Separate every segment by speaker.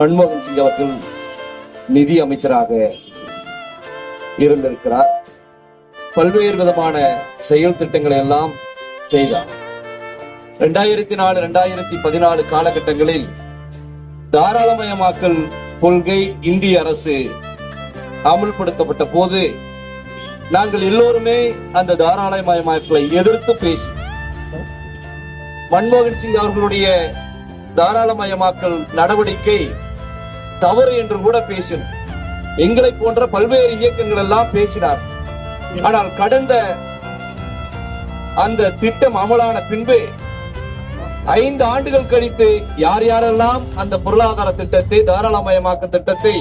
Speaker 1: மன்மோகன் சிங் அவர்கள் நிதி அமைச்சராக இருந்திருக்கிறார். பல்வேறு விதமான செயல் திட்டங்களை எல்லாம் செய்தார். இரண்டாயிரத்தி நாலு இரண்டாயிரத்தி பதினாலு காலகட்டங்களில் தாராளமயமாக்கல் கொள்கை இந்திய அரசு அமுல்படுத்தப்பட்ட போது நாங்கள் எல்லோருமே அந்த தாராளமயமாக்கலை எதிர்த்து பேசி மன்மோகன் சிங் அவர்களுடைய தாராளமயமாக்கல் நடவடிக்கை தவறு என்று கூட பேசினோம். எங்களை போன்ற பல்வேறு இயக்கங்கள் எல்லாம் பேசினார். ஆனால் கடந்த அந்த திட்டம் அமலான பின்பு ஐந்து ஆண்டுகள் கழித்து யார் யாரெல்லாம் அந்த பொருளாதார திட்டத்தை தாராளமயமாக்க திட்டத்தை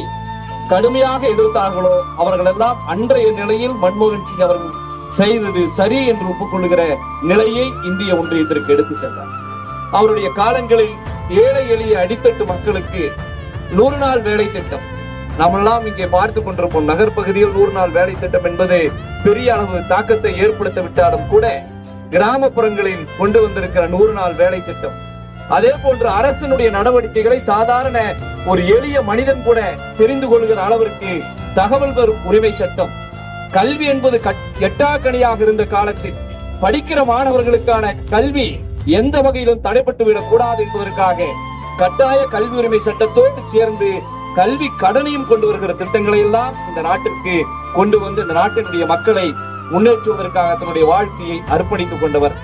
Speaker 1: கடுமையாக எதிர்த்தார்களோ அவர்கள் எல்லாம் அன்றைய நிலையில் மன்மோகன் சிங் அவர்கள் செய்தது சரி என்று ஒப்புக்கொள்கிற நிலையை இந்திய ஒன்றியத்திற்கு எடுத்து சென்றார். அவருடைய காலங்களில் ஏழை எளிய அடித்தட்டு மக்களுக்கு நூறு நாள் வேலை திட்டம். நாமெல்லாம் இங்கே பார்த்து கொண்டிருப்போம். நகர் பகுதியில் நூறு நாள் வேலை திட்டம் என்பது பெரிய அளவு தாக்கத்தை ஏற்படுத்த விட்டாலும் கூட கிராமப்புறங்களில் கொண்டு வந்திருக்கிற நூறு நாள் வேலை திட்டம். அதே போன்று அரசினுடைய நடவடிக்கைகளை சாதாரண ஒரு எளிய மனிதன் கூட தெரிந்து கொள்கிற அளவிற்கு தகவல் பெறும் உரிமை சட்டம். கல்வி என்பது கட்- இருந்த காலத்தில் படிக்கிற மாணவர்களுக்கான கல்வி எந்த வகையிலும் தடைப்பட்டு விடக்கூடாது என்பதற்காக கட்டாய கல்வி உரிமை சட்டத்தோடு சேர்ந்து கல்வி கடனையும் கொண்டு வருகிற திட்டங்களை எல்லாம் இந்த நாட்டிற்கு கொண்டு வந்து இந்த நாட்டினுடைய மக்களை முன்னேற்றுவதற்காக தன்னுடைய வாழ்க்கையை அர்ப்பணித்துக் கொண்டவர்